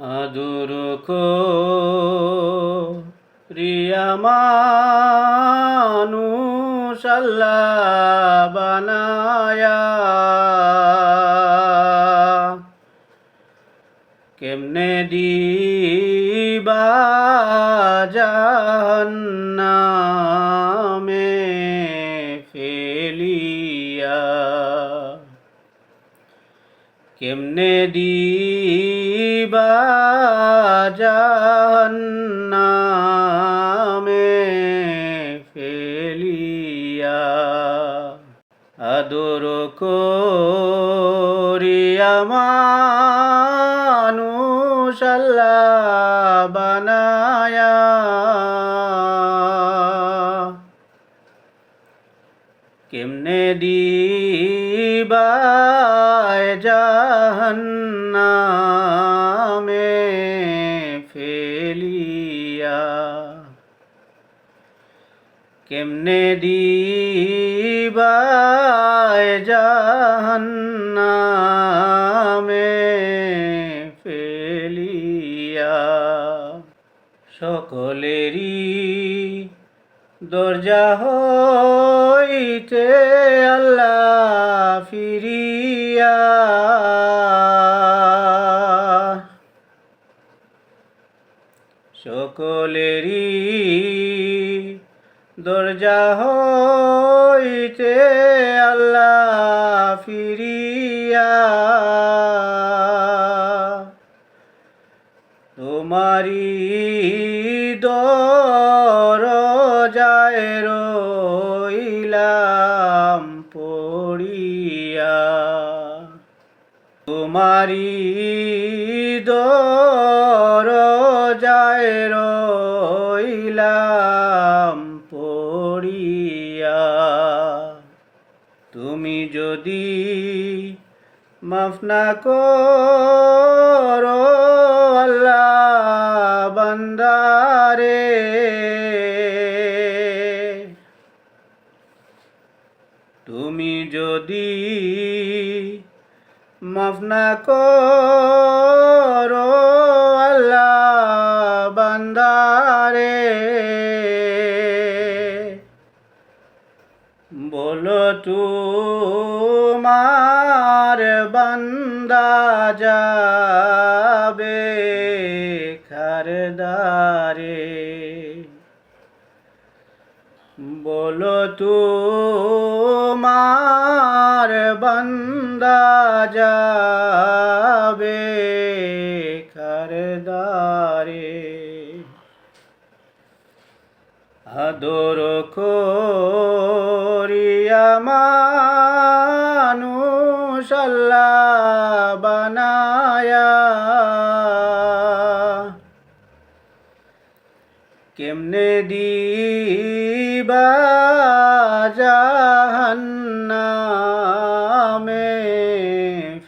আদর রিয়া মানুষ বানায়া। কেমনে দিবা জাহান্নামে? কেমনে দিবা ফেলিয়া? আদর করিয়া মানুষ বানায়া। জাহান্নামে ফেলিয়া। কেমনে দিবায় জাহান্নামে ফেলিয়া? সকলেরই দরজা হইতে আল্লাহ ফিরিয়া। সকলেরই দরজা হইতে আল্লাহ ফিরিয়া। তোমারি দরজায় রইলাম পড়িয়া। তোমারি দরজায় রইলাম পড়িয়া। তুমি যদি মাফ না করো আল্লাহ তুমি যদি মাফ না করো তোমার বান্দা যাবে খারদারে। বলো তোমার বান্দা যাবে খারদারে। আদর করিয়া মানুষ আল্লাহ বানায়া। কেমনে দিবা জাহান্নামে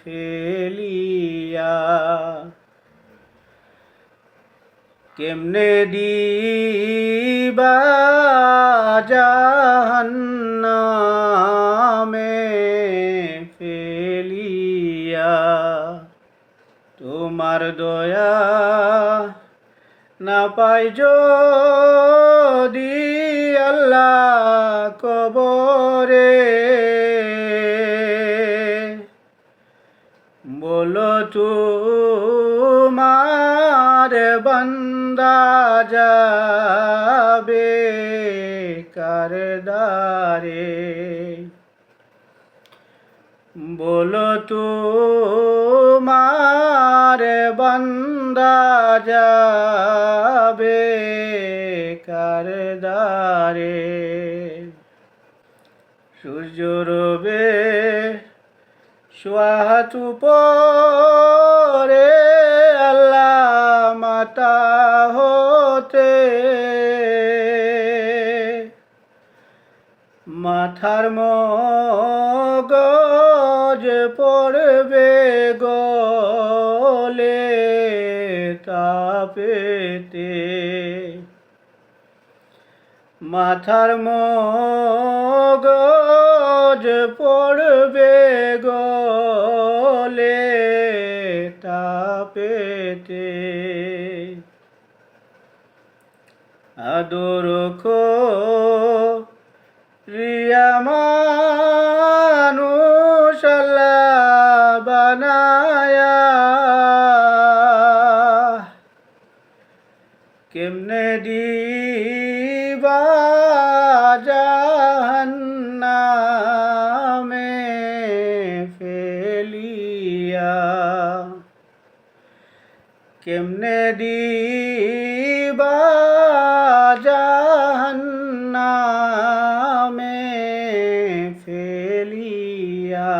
ফেলিয়া? কেমনে দিবা জাহান্নামে তোমার দয়া না পাই যদি আল্লাহ কবরে। বলো তোমার বন্দা যাবে কারদারে বলো তোমার বন্দা যাবে কারদারে সূর্য রবে সোহাতু পরে আল্লাহ মাতা হতে। মাথার মগজ মাথার মগজ পড়বে গলে পেতে আদর কো রিয়া কেমনে দিবা জাহান্নামে ফেলিয়া?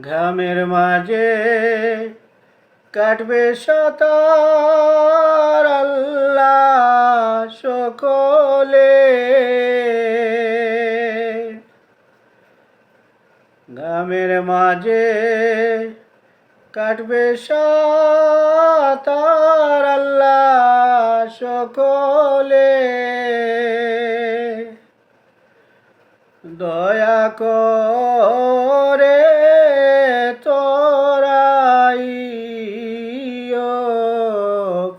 ঘামের মাঝে কাটবে সাতার আল্লাহ সকলে। ঘামের মাঝে কাটবে সাতার আল্লাহ সকলে। দয়া করে তোরাই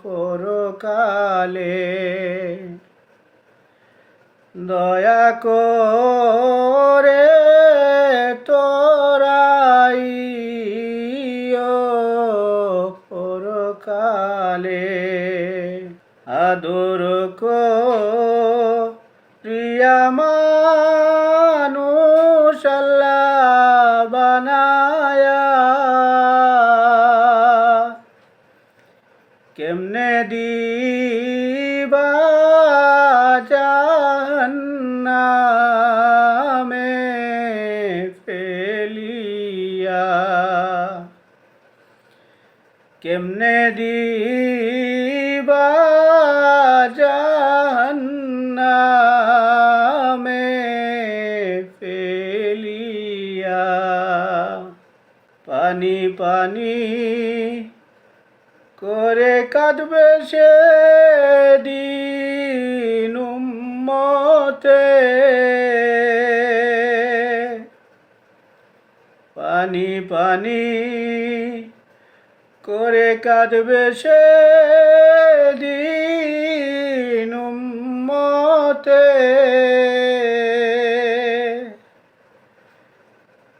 পরকালে। দয়া করে তোরাই কেমনে দিবা জাহান্নামে ফেলিয়া? কেমনে দিবা জাহান্নামে ফেলিয়া? পানি পানি করে কাঁদবে সে দিন উম্মতে। পানি পানি করে কাঁদবে সে দিন উম্মতে।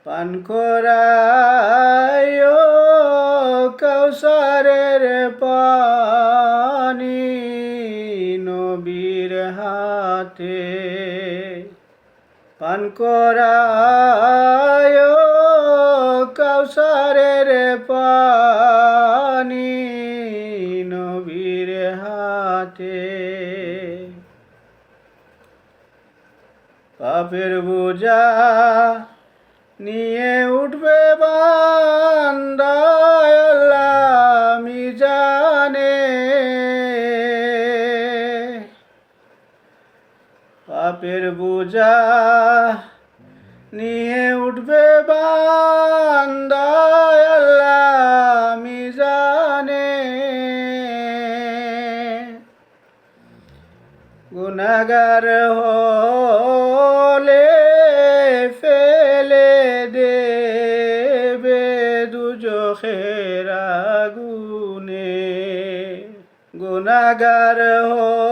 পান করায় পান করায় কৌসারের পানি নবীর হাতে। পাপের বোঝা নিয়ে উঠবে বান্দায় পাপের বোঝা নিয়ে উঠবে বান্দায় জানে। গুনাগার হলে ফেলে দেবে দুজো দুজখের আগুনে। গুনাগার হলে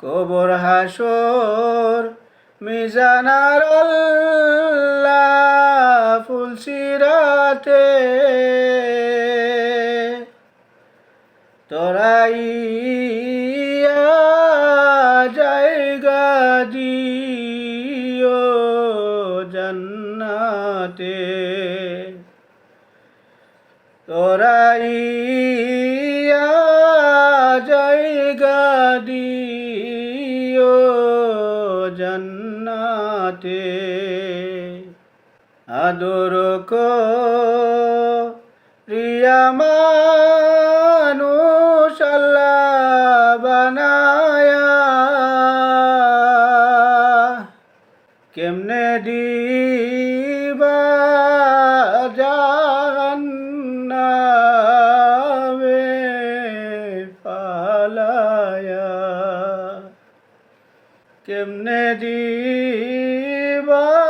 কবর হাসর মিজানার ফুলসিরাতে তোরাইয়া জায়গা দিও জান্নাতে। তোরাইয়া জান্নাতে আদর প্রিয়া মানুষ বানায়া। কেমনে দিবা জাহান্নামে পালায়া কেমনে দিবা বাবা